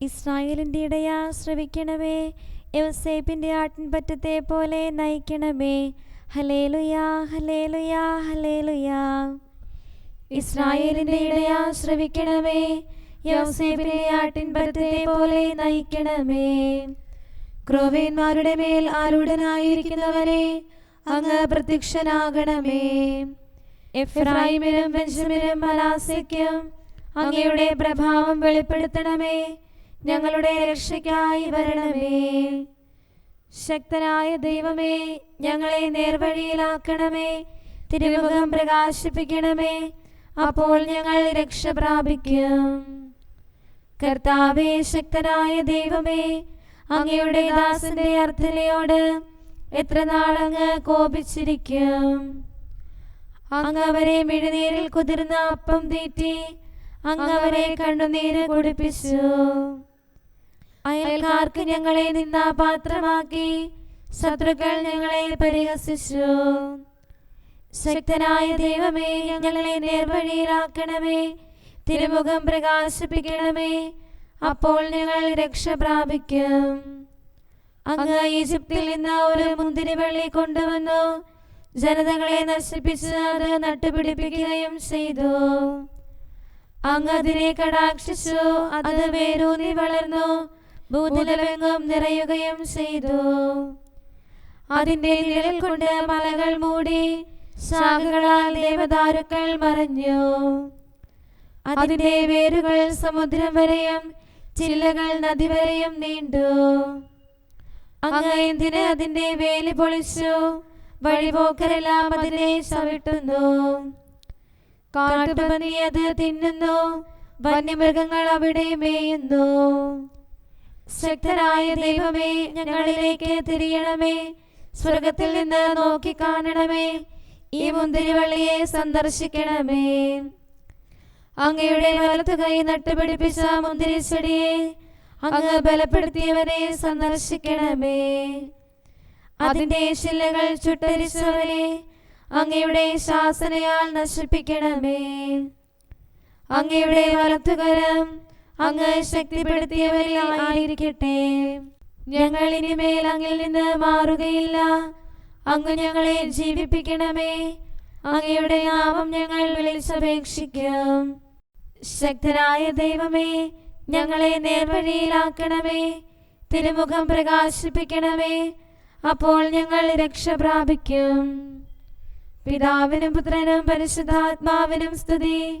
ഇസ്രായേലിന്റെ ഇടയാ ശ്രവിക്കണമേ. യവസേപ്പിന്റെ ആട്ടിൻപറ്റത്തെ പോലെ നയിക്കണമേ. Hallelujah hallelujah hallelujah ഇസ്രായേലിന്റെ ഇടയാ ശ്രവിക്കണമേ. യവസേപ്പിന്റെ ആട്ടിൻപറ്റത്തെ പോലെ നയിക്കണമേ. ക്രോവേന്മാരുടെ മേൽ ആരൂഢനായിരിക്കുന്നവനെ അങ്ങ് പ്രത്യക്ഷനാകണമേ. എഫ്രായിമിനും ബെഞ്ചമിനും മലാസയ്ക്കും അങ്ങയുടെ പ്രഭാവം വെളിപ്പെടുത്തണമേ. ഞങ്ങളുടെ രക്ഷയ്ക്കായി വരണമേ. ശക്തനായ ദൈവമേ ഞങ്ങളെ നേർവഴിയിലാക്കണമേ. തിരുമുഖം പ്രകാശിപ്പിക്കണമേ. അപ്പോൾ ഞങ്ങൾ രക്ഷ പ്രാപിക്കും. കർത്താവേ ശക്തനായ ദൈവമേ അങ്ങയുടെ ദാസന്റെ അർത്ഥനയോട് എത്ര നാളങ്ങ് കോപിച്ചിരിക്കും? അങ്ങ് അവരെ മിഴുനീരിൽ കുതിർന്ന അപ്പം തീറ്റി അങ്ങ് അവരെ കണ്ണുനീര് കുടിപ്പിച്ചു. അയൽക്കാർക്ക് ഞങ്ങളെ നിന്നാ പാത്രമാക്കി ശത്രുക്കൾ ഞങ്ങളെ പരിഹസിച്ചു. ശക്തനായ ദൈവമേ ഞങ്ങളെ നേർവഴിയിലാക്കണമേ. തിരുമുഖം പ്രകാശിപ്പിക്കണമേ. അപ്പോൾ ഞങ്ങൾ രക്ഷ പ്രാപിക്കും. അങ്ങ് ഈജിപ്തിൽ നിന്ന് ഒരു മുന്തിരിവള്ളി കൊണ്ടുവന്നു. ജനതകളെ നശിപ്പിച്ച് അത് നട്ടുപിടിപ്പിക്കുകയും ചെയ്തു. അങ്ങ് അതിനെ കടാക്ഷിച്ചു. അത് വേരൂന്നി വളർന്നു. ഭൂതലമെങ്ങും നിറയുകയും ചെയ്തു. അതിന്റെ നിഴൽ കൊണ്ട് മലകൾ മൂടി ശാഖകളാൽ ദേവദാരുക്കൾ മറഞ്ഞു. അതിന്റെ വേരുകൾ സമുദ്രം വരെയും ചില്ലകൾ നദി വരെയും നീണ്ടു. അങ്ങ് എന്തിന് അതിന്റെ വേലി പൊളിച്ചു? വഴിപോക്കരെല്ലാം അതിനെ ചവിട്ടുന്നു. കാട്ടുപന്നി അത് തിന്നുന്നു. വന്യമൃഗങ്ങൾ അവിടെ മേയുന്നു. ശക്തനായ ദൈവമേ ഞങ്ങളിലേക്ക് തിരിയണമേ. സ്വർഗത്തിൽ നിന്ന് നോക്കി കാണണമേ ഈ മുന്തിരിവള്ളിയെ സന്ദർശിക്കണമേ. അങ്ങയുടെ വലത്ത് കൈ നട്ടുപിടിപ്പിച്ച മുന്തിരിച്ചെടിയെ അങ്ങ് ബലപ്പെടുത്തിയവരെ സന്ദർശിക്കണമേ. അതിന്റെ ശിലകൾ ചുട്ടരിച്ചവരെ അങ്ങയുടെ ശാസനയാൽ നശിപ്പിക്കണമേ. അങ്ങയുടെ വലത്തുകരം അങ്ങ് ശക്തിപ്പെടുത്തിയവരിൽ ആയിരിക്കട്ടെ. ഞങ്ങൾ ഇനിമേൽ അങ്ങിൽ നിന്ന് മാറുകയില്ല. അങ്ങ് ഞങ്ങളെ ജീവിപ്പിക്കണമേ. അങ്ങയുടെ നാമം ഞങ്ങൾ വിളിച്ചപേക്ഷിക്കും. ശക്തനായ ദൈവമേ ഞങ്ങളെ നേർവഴിയിലാക്കണമേ. തിരുമുഖം പ്രകാശിപ്പിക്കണമേ. അപ്പോൾ ഞങ്ങൾ രക്ഷ പ്രാപിക്കും. പിതാവിനും പുത്രനും പരിശുദ്ധാത്മാവിനും സ്തുതി.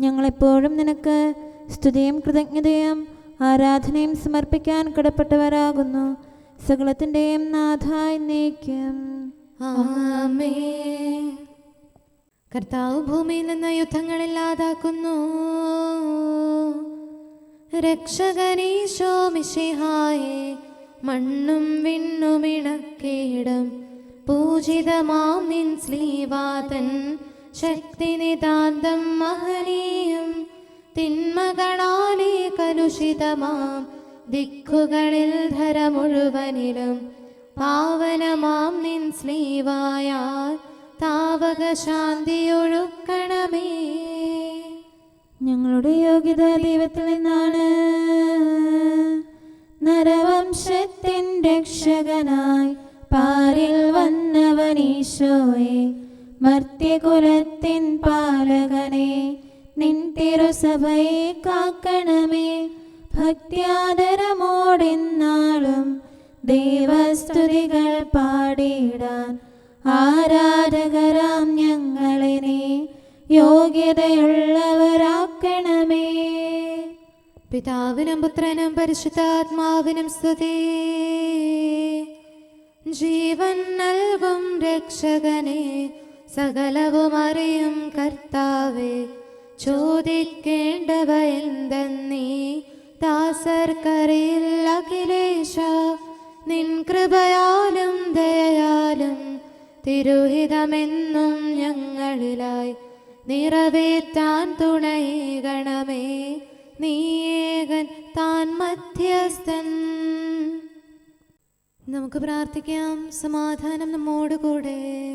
ഞങ്ങളെപ്പോഴും നിനക്ക് സ്തുതിയും കൃതജ്ഞതയും ആരാധനയും സമർപ്പിക്കാൻ കടപ്പെട്ടവരാകുന്നു. സകലത്തിന്റെയും നാഥായി നീക്കം. കർത്താവ് ഭൂമിയിൽ നിന്ന് യുദ്ധങ്ങളില്ലാതാക്കുന്നു രക്ഷകനീശോ മിശിഹായെ മണ്ണും വിണ്ണുമിണക്കേടം പൂജിതമാം നിൻ ശ്ലീവാതൻ ശക്തി നിതാന്തം മഹനീയം തിന്മകളാലേ കലുഷിതമാം. ദിക്കുകളിൽ ധര മുഴുവനിലും പാവനമാം നിൻ സ്ലീവായാൽ താവക ശാന്തിയൊഴുക്കണമേ ഞങ്ങളുടെ യോഗ്യത ദൈവത്തിൽ നിന്നാണ്. നരവംശത്തിൻ രക്ഷകനായി പാരിൽ വന്നവനീശോയെ മർത്യകുലത്തിൻ പാലകനെ നിൻ തിരുസഭയെ കാക്കണമേ. ഭക്തിയാദരമോടിന്നാളും ദൈവസ്തുതികൾ പാടിയിടാൻ ആരാധകരാം ഞങ്ങളിനെ. യോഗ്യതയുള്ളവരാക്കണമേ. പിതാവിനും പുത്രനും പരിശുദ്ധാത്മാവിനും സ്തുതി. ജീവൻ നൽകും രക്ഷകനെ. സകലവും അറിയും കർത്താവെ. ചോദിക്കേണ്ടവ എന്തെന്നീ ദാസർക്കറിയിൽ അഖിലേശ നിൻ കൃപയാലും ദയയാലും തിരുഹിതമെന്നും ഞങ്ങളിലായി നിറവേറ്റാൻ തുണയേകണമേ. നീയേകൻ താൻ മധ്യസ്ഥൻ. നമുക്ക് പ്രാർത്ഥിക്കാം. സമാധാനം നമ്മോടുകൂടെ.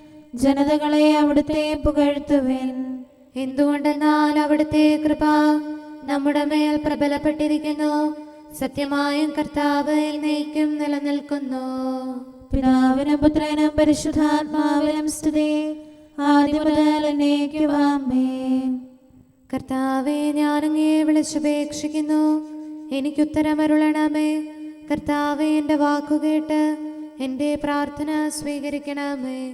ജനതകളെ അവിടുത്തെ പുകഴ്ത്തുവേൻ. എന്തുകൊണ്ടെന്നാൽ അവിടുത്തെ കൃപ നമ്മുടെ മേൽ പ്രബലപ്പെട്ടിരിക്കുന്നു. സത്യമായും കർത്താവ് എന്നേക്കും നിലനിൽക്കുന്നു. പിതാവിനും പുത്രനും പരിശുദ്ധാത്മാവിനും സ്തുതി. ആദ്യം മുതൽ എന്നേക്കും ആമേൻ. കർത്താവെ ഞാനങ്ങേ എനിക്ക് എനിക്കുത്തരമരുളണമേ കർത്താവെ എന്റെ വാക്കുകേട്ട് എന്റെ പ്രാർത്ഥന സ്വീകരിക്കണമേ.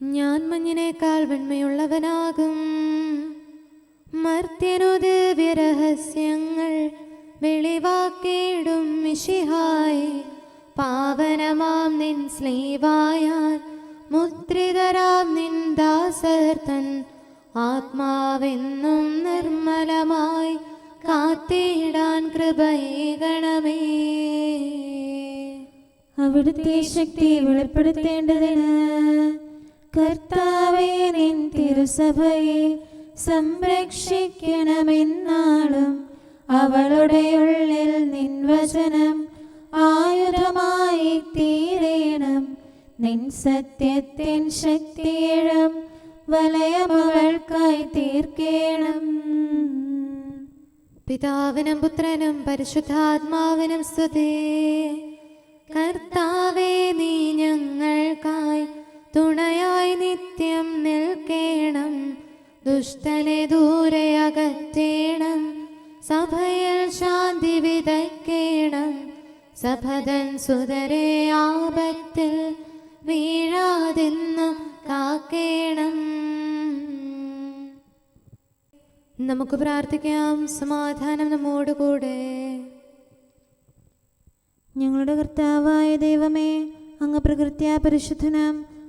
ഞാൻ മഞ്ഞിനേക്കാൾ വെണ്മയുള്ളവനാകും. മർത്യനു ദിവ്യരഹസ്യങ്ങൾ വെളിവാക്കിയിടും മിഷിഹായി പാവനമാം നിൻ സ്ലീവായാൻ മുദ്രിതരാം നിൻ ദാസർത്തൻ ആത്മാവെന്നും നിർമ്മലമായി കാത്തിടാൻ കൃപയേകണമേ. അവിടുത്തെ ശക്തി വെളിപ്പെടുത്തേണ്ടതിന് കർത്താവെ നിൻ തിരുസഭയെ സംരക്ഷിക്കണമെന്നാളും അവളുടെ ഉള്ളിൽ നിൻ വചനം. ആയുധമായി തീരേണം നിൻ സത്യത്തിൻ ശക്തിയിടം വലയമവൾക്കായി തീർക്കേണം. പിതാവിനും പുത്രനും പരിശുദ്ധാത്മാവിനും സ്തുതി. കർത്താവേ നീ ഞങ്ങൾക്കായി തുണയായി നിത്യം നിൽക്കേണം. ദുഷ്ടനെ ദൂരെ അകറ്റേണം. സഭയിൽ ശാന്തി വിതയ്ക്കേണം. സഭതൻ സുതരെ ആപത്തിൽ വീഴാതിന്ന് കാക്കേണം. നമുക്ക് പ്രാർത്ഥിക്കാം. സമാധാനം നമ്മോടുകൂടെ ഞങ്ങളുടെ കർത്താവായ ദൈവമേ അങ്ങ് പ്രകൃത്യാ പരിശുദ്ധനം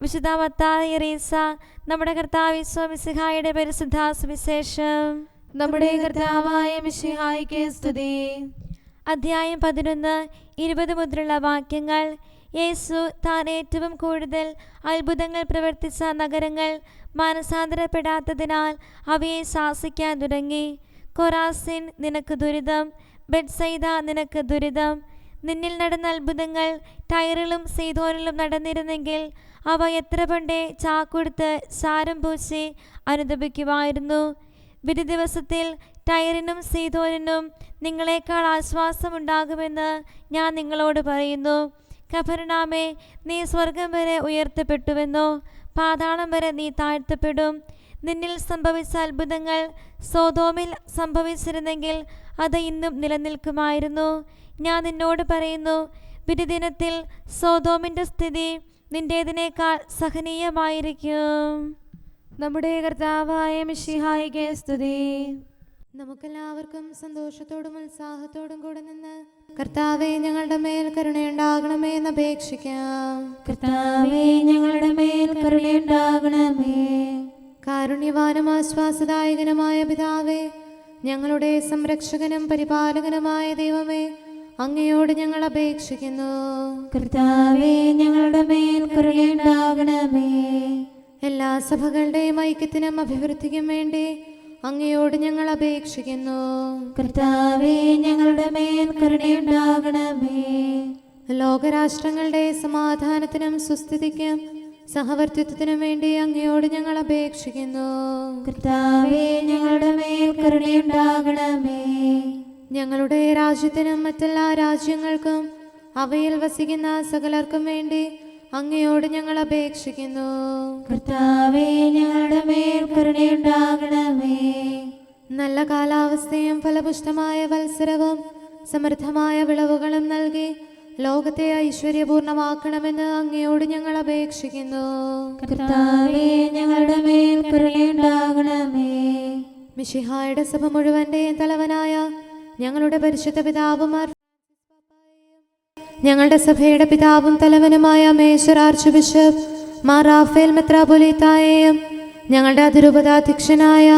വിശുദ്ധ മത്തായി റീസ നമ്മുടെ കർത്താവ് സ്വാമിസിഹായുടെ പരിശുദ്ധ സുവിശേഷം നമ്മുടെ കർത്താവായ മിശിഹായിക്ക് സ്തുതി. അധ്യായം പതിനൊന്ന് ഇരുപത് മുതലുള്ള വാക്യങ്ങൾ. യേസു താൻ ഏറ്റവും കൂടുതൽ അത്ഭുതങ്ങൾ പ്രവർത്തിച്ച നഗരങ്ങൾ മാനസാന്തരപ്പെടാത്തതിനാൽ അവയെ ശാസിക്കാൻ തുടങ്ങി. കൊറാസിൻ നിനക്ക് ദുരിതം ബെഡ്സൈദ നിനക്ക് ദുരിതം നിന്നിൽ നടന്ന അത്ഭുതങ്ങൾ ടയറിലും സീതോനിലും നടന്നിരുന്നെങ്കിൽ അവ എത്ര പണ്ടേ ചാക്കൊടുത്ത് ചാരം പൂശി അനുദപിക്കുമായിരുന്നു. വിധി ദിവസത്തിൽ ടയറിനും സീതോനിനും നിങ്ങളെക്കാൾ ആശ്വാസമുണ്ടാകുമെന്ന് ഞാൻ നിങ്ങളോട് പറയുന്നു. കഫർനാമേ നീ സ്വർഗം വരെ ഉയർത്തപ്പെട്ടുവെന്നോ പാതാളം വരെ നീ താഴ്ത്തപ്പെടും. നിന്നിൽ സംഭവിച്ച അത്ഭുതങ്ങൾ സോതോമിൽ സംഭവിച്ചിരുന്നെങ്കിൽ അത് ഇന്നും നിലനിൽക്കുമായിരുന്നു. ഞാൻ നിന്നോട് പറയുന്നു വിരുദിനത്തിൽ സോതോമിന്റെ സ്ഥിതി നിന്റേതിനേക്കാൾ സഹനീയമായിരിക്കും. നമ്മുടെ കർത്താവായ മിശിഹായിക്ക് സ്തുതി. നമുക്കെല്ലാവർക്കും സന്തോഷത്തോടും ഉത്സാഹത്തോടും കൂടെ നിന്ന് കർത്താവെ ഞങ്ങളുടെ മേൽ കരുണയുണ്ടാകണമേ എന്ന് അപേക്ഷിക്കാം. കർത്താവേ ഞങ്ങളുടെ മേൽ കരുണയുണ്ടാകണമേ. കാരുണ്യവാനും ആശ്വാസദായകനുമായ പിതാവേ ഞങ്ങളുടെ സംരക്ഷകനും പരിപാലകനുമായ ദൈവമേ അങ്ങയോട് ഞങ്ങൾ അപേക്ഷിക്കുന്നു. കർത്താവേ ഞങ്ങളുടെ മേൽ കരുണയുണ്ടാകണമേ. എല്ലാ സഭകളുടെയും ഐക്യത്തിനും അഭിവൃദ്ധിക്കും വേണ്ടി അങ്ങയോട് ഞങ്ങൾ അപേക്ഷിക്കുന്നു. കർത്താവേ ഞങ്ങളുടെ മേൽ കരുണയുണ്ടാകണമേ. ലോകരാഷ്ട്രങ്ങളുടെ സമാധാനത്തിനും സുസ്ഥിതിക്കും സഹവർത്തിത്വത്തിനും വേണ്ടി അങ്ങയോട് ഞങ്ങൾ അപേക്ഷിക്കുന്നു. കർത്താവേ ഞങ്ങളുടെ മേൽ കരുണയുണ്ടാകണമേ. ഞങ്ങളുടെ രാജ്യത്തിനും മറ്റെല്ലാ രാജ്യങ്ങൾക്കും അവയിൽ വസിക്കുന്ന സകലർക്കും വേണ്ടി അങ്ങയോട് ഞങ്ങൾ അപേക്ഷിക്കുന്നു. കർത്താവേ ഞങ്ങളുടെ മേൽ കരുണയുണ്ടാകണമേ. നല്ല കാലാവസ്ഥയും ഫലപുഷ്ടമായ വത്സരവും സമൃദ്ധമായ വിളവുകളും നൽകി ലോകത്തെ ഐശ്വര്യപൂർണമാക്കണമെന്ന് അങ്ങയോട് ഞങ്ങൾ അപേക്ഷിക്കുന്നു. കർത്താവേ ഞങ്ങളുടെ മേൽ കരുണയുണ്ടാകണമേ. മിഷിഹായുടെ സഭ മുഴുവന്റെയും തലവനായ ഞങ്ങളുടെ പരിശുദ്ധ പിതാവുമാർ ഞങ്ങളുടെ സഭയുടെ പിതാവും തലവനുമായ major archbishop Mar Raphael മെത്രാപൊലീത്തായെയും ഞങ്ങളുടെ അതിരൂപതാധ്യക്ഷനായ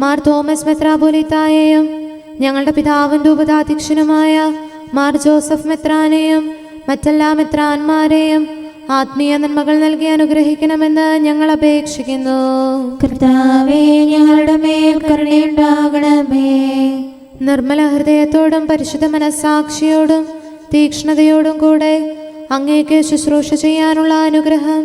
മാർ തോമസ് മെത്രാപൊലീത്തായെയും ഞങ്ങളുടെ പിതാവിന്റെ ഉപതാധ്യക്ഷനുമായ മാർ ജോസഫ് മെത്രാനെയും മറ്റെല്ലാ മെത്രാന്മാരെയും ആത്മീയ നന്മകൾ നൽകി അനുഗ്രഹിക്കണമെന്ന് ഞങ്ങൾ അപേക്ഷിക്കുന്നു. കർത്താവേ ഞങ്ങളുടെ മേൽ കരുണയുണ്ടാകണമേ. നിർമ്മല ഹൃദയത്തോടും പരിശുദ്ധ മനസ്സാക്ഷിയോടും തീക്ഷ്ണതയോടും കൂടെ അങ്ങേക്ക് ശുശ്രൂഷ ചെയ്യാനുള്ള അനുഗ്രഹം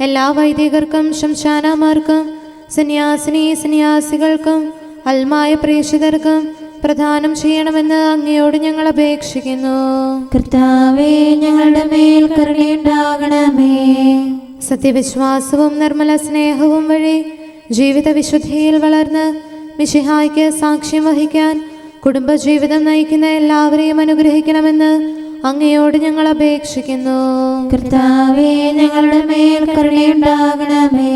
എല്ലാ വൈദികർക്കും ശംശാനമാർക്കും സന്യാസിനി സന്യാസികൾക്കും അൽമായ പ്രേക്ഷിതർക്കും പ്രദാനം ചെയ്യണമെന്ന് അങ്ങയോട് ഞങ്ങൾ അപേക്ഷിക്കുന്നു. കർത്താവേ ഞങ്ങളുടെ മേൽ കരുണയുണ്ടാകണമേ. സത്യവിശ്വാസവും നിർമ്മല സ്നേഹവും വഴി ജീവിത വിശുദ്ധിയിൽ വളർന്ന് മിശിഹായ്ക്ക് സാക്ഷ്യം വഹിക്കാൻ കുടുംബജീവിതം നയിക്കുന്ന എല്ലാവരെയും അനുഗ്രഹിക്കണമെന്ന് അങ്ങയോട് ഞങ്ങൾ അപേക്ഷിക്കുന്നു. കർത്താവേ ഞങ്ങളുടെ മേൽ കരുണയുണ്ടാകണമേ.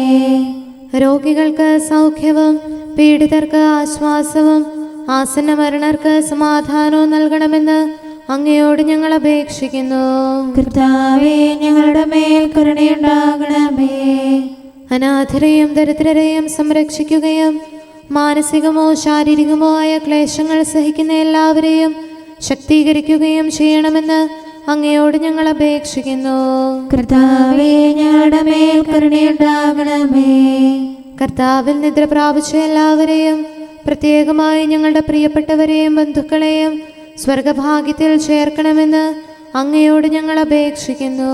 രോഗികൾക്ക് സൗഖ്യവും പീഡിതർക്ക് ആശ്വാസവും ആസന്ന മരണർക്ക് സമാധാനവും നൽകണമെന്ന് അങ്ങയോട് ഞങ്ങൾ അപേക്ഷിക്കുന്നു. കർത്താവേ ഞങ്ങളുടെ മേൽ കരുണയുണ്ടാകണമേ. അനാഥരെയും ദരിദ്രരെയും സംരക്ഷിക്കുകയും മാനസികമോ ശാരീരികമോ ആയ ക്ലേശങ്ങൾ സഹിക്കുന്ന എല്ലാവരെയും ശക്തീകരിക്കുകയും ചെയ്യണമെന്ന് അങ്ങയോട് ഞങ്ങൾ അപേക്ഷിക്കുന്നു. കർത്താവേ ഞങ്ങളുടെ മേൽ കരുണയുണ്ടാകണമേ. കർത്താവിൽ നിദ്ര പ്രാപിച്ച എല്ലാവരെയും പ്രത്യേകമായി ഞങ്ങളുടെ പ്രിയപ്പെട്ടവരെയും ബന്ധുക്കളെയും സ്വർഗഭാഗ്യത്തിൽ ചേർക്കണമെന്ന് അങ്ങയോട് ഞങ്ങൾ അപേക്ഷിക്കുന്നു.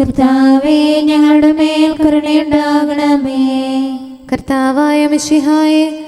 കർത്താവേ ഞങ്ങളുടെ മേൽ കരുണയുണ്ടാകണമേ. കർത്താവായ മിശിഹായെ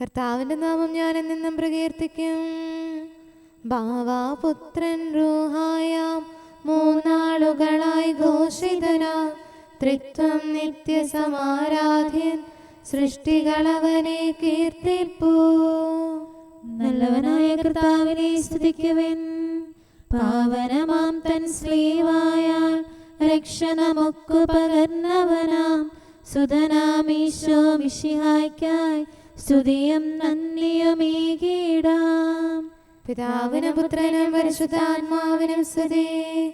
കർത്താവിന്റെ നാമം ഞാൻ എന്നെന്നും പ്രകീർത്തിക്കും. ബാവാപുത്രൻ റൂഹായാം മൂന്നാളുകളായി ഘോഷിതനാ. ത്രിത്വം നിത്യസമാരാധ്യൻ സൃഷ്ടികളവനെ കീർത്തിപ്പൂ. നല്ലവനായ കർത്താവിനെ സ്തുതിക്കുവൻ. പാവനമാം തൻ സ്ലീവായാൽ രക്ഷ നമുക്കു പകർന്നവനാം. സുധനാമീശോ മിഷിഹായ്ക്കായി സ്തുതിയും നന്ദിയുമേകീടാം പിതാവിനും പുത്രനും പരിശുദ്ധാത്മാവിനും സ്തുതി.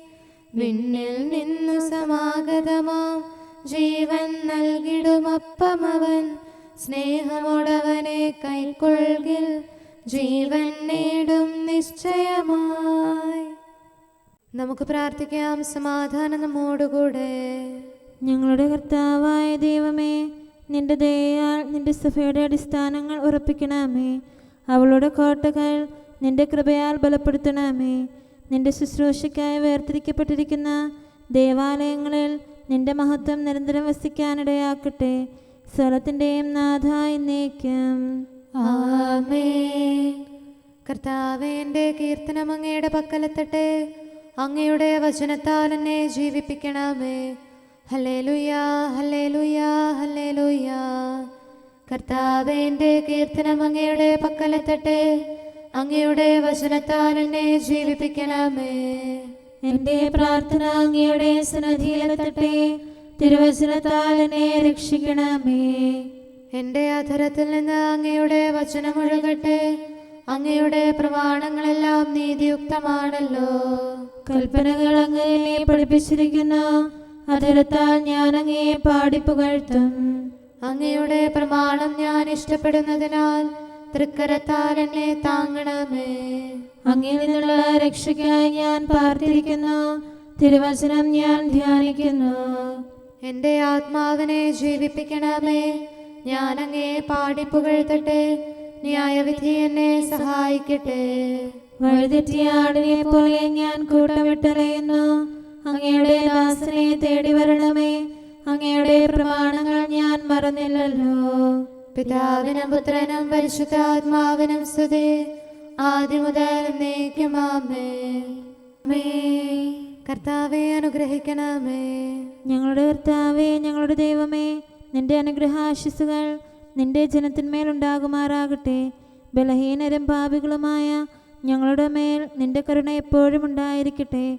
വിണ്ണിൽ നിന്നു സമാഗതമാം. ജീവൻ നൽകിടുമപ്പമവൻ സ്നേഹമുടവനെ കൈക്കൊള്ളിൽ ജീവൻ നേടും നിശ്ചയമായി. നമുക്ക് പ്രാർത്ഥിക്കാം സമാധാനം നമ്മോടുകൂടെ. ഞങ്ങളുടെ കർത്താവായ ദൈവമേ നിന്റെ ദയയാൽ നിന്റെ സഭയുടെ അടിസ്ഥാനങ്ങൾ ഉറപ്പിക്കണമേ. അവളുടെ കോട്ടകൾ നിന്റെ കൃപയാൽ ബലപ്പെടുത്തണമേ. നിന്റെ ശുശ്രൂഷയ്ക്കായി വേർതിരിക്കപ്പെട്ടിരിക്കുന്ന ദേവാലയങ്ങളിൽ നിന്റെ മഹത്വം നിരന്തരം വസിക്കാനിടയാക്കട്ടെ. സ്ഥലത്തിന്റെയും നാഥ എന്നേക്കും. ആമേ കർത്താവേന്റെ കീർത്തനം അങ്ങയുടെ പക്കലെത്തട്ടെ. അങ്ങയുടെ വചനത്താൽ എന്നെ ജീവിപ്പിക്കണമേ. ഹല്ലേലൂയാ ഹല്ലേലൂയാ ഹല്ലേലൂയാ. കർത്താവേ എന്റെ കീർത്തനം അങ്ങയുടെ പക്കലെത്തട്ടെ. അങ്ങയുടെ വചനത്താൽ എന്നെ ജീവിപ്പിക്കണമേ. എന്റെ പ്രാർത്ഥന അങ്ങയുടെ സന്നദ്ധിയിലെത്തട്ടെ തിരുവചനത്താൽ എന്നെ രക്ഷിക്കണമേ. എന്റെ അധരത്തിൽ നിന്ന് അങ്ങയുടെ വചനമൊഴുകട്ടെ അങ്ങയുടെ പ്രമാണങ്ങളെല്ലാം നീതിയുക്തമാണല്ലോ. കൽപ്പനകൾ അങ്ങനെ പഠിപ്പിച്ചിരിക്കുന്നു അതിരത്താൽ ഞാൻ അങ്ങയെ പാടിപ്പുകഴ്ത്തും അങ്ങയുടെ പ്രമാണം ഞാൻ ഇഷ്ടപ്പെടുന്നതിനാൽ തൃക്കരത്താൽ എന്നെ താങ്ങണമേ. അങ്ങിൽ നിന്നുള്ള രക്ഷയ്ക്കായി ഞാൻ പാർത്തിരിക്കുന്നു. തിരുവചനം ഞാൻ ധ്യാനിക്കുന്നു. എന്റെ ആത്മാവിനെ ജീവിപ്പിക്കണമേ. ഞാൻ അങ്ങയെ പാടിപ്പുകഴ്ത്തട്ടെ ന്യായവിധി എന്നെ സഹായിക്കട്ടെ. വഴുതെറ്റിയ ആടിനെ പോലെ ഞാൻ കൂട്ടമിട്ടറിയുന്നു. അങ്ങയുടെ ദാസനെ തേടി വരണമേ. അങ്ങയുടെ പ്രമാണങ്ങൾ ഞാൻ മറന്നില്ലല്ലോ. പിതാവിനും പുത്രനും പരിശുദ്ധാത്മാവിനും സ്തുതി. ആദ്യം മുതൽ കർത്താവെ അനുഗ്രഹിക്കണമേ. ഞങ്ങളുടെ കർത്താവെ ഞങ്ങളുടെ ദൈവമേ നിന്റെ അനുഗ്രഹാശിസുകൾ നിന്റെ ജനത്തിന്മേലുണ്ടാകുമാറാകട്ടെ ബലഹീനരും പാപികളുമായ ഞങ്ങളുടെ മേൽ നിന്റെ കരുണ എപ്പോഴും ഉണ്ടായിരിക്കട്ടെ.